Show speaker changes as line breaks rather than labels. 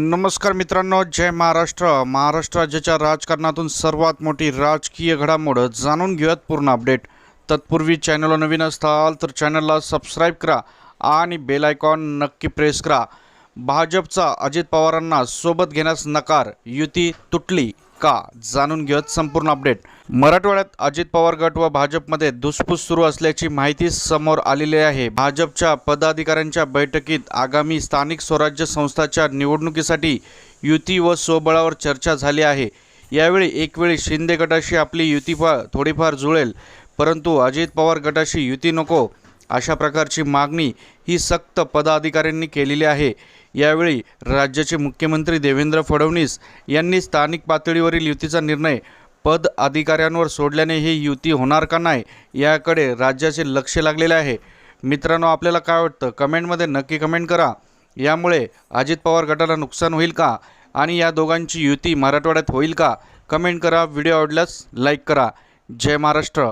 नमस्कार मित्रांनो जय महाराष्ट्र. महाराष्ट्र राज्याच्या राजकारणातून सर्वात मोठी राजकीय घडामोड जाणून घेऊयात पूर्ण अपडेट. तत्पूर्वी चॅनलला नवीन असताल तर चॅनलला सबस्क्राईब करा आणि बेल आयकॉन नक्की प्रेस करा. भाजपचा अजित पवारांना सोबत घेण्यास नकार युती तुटली. का? जाणून घेऊयात संपूर्ण अपडेट मराठवाड्यात अजित पवार गट व भाजपमध्ये धुसफूस सुरू असल्याची माहिती समोर आलेली आहे. भाजपच्या पदाधिकाऱ्यांच्या बैठकीत आगामी स्थानिक स्वराज्य संस्थाच्या निवडणुकीसाठी युती व स्वबळावर चर्चा झाली आहे. यावेळी एकवेळी शिंदे गटाशी आपली युती फार थोडीफार जुळेल. परंतु अजित पवार गटाशी युती नको. अशा प्रकारची मागणी ही सक्त पदाधिकाऱ्यांनी केलेली आहे. यावेळी राज्याचे मुख्यमंत्री देवेंद्र फडणवीस यांनी स्थानिक पातळीवरील युतीचा निर्णय पद अधिकाऱ्यांवर सोडल्याने ही युती होणार का नाही याकडे राज्याचे लक्ष लागलेले आहे. मित्रांनो आपल्याला काय वाटतं? कमेंटमध्ये नक्की कमेंट करा. यामुळे अजित पवार गटाला नुकसान होईल का? आणि या दोघांची युती मराठवाड्यात होईल का? कमेंट करा. व्हिडिओ आवडल्यास लाईक करा. जय महाराष्ट्र.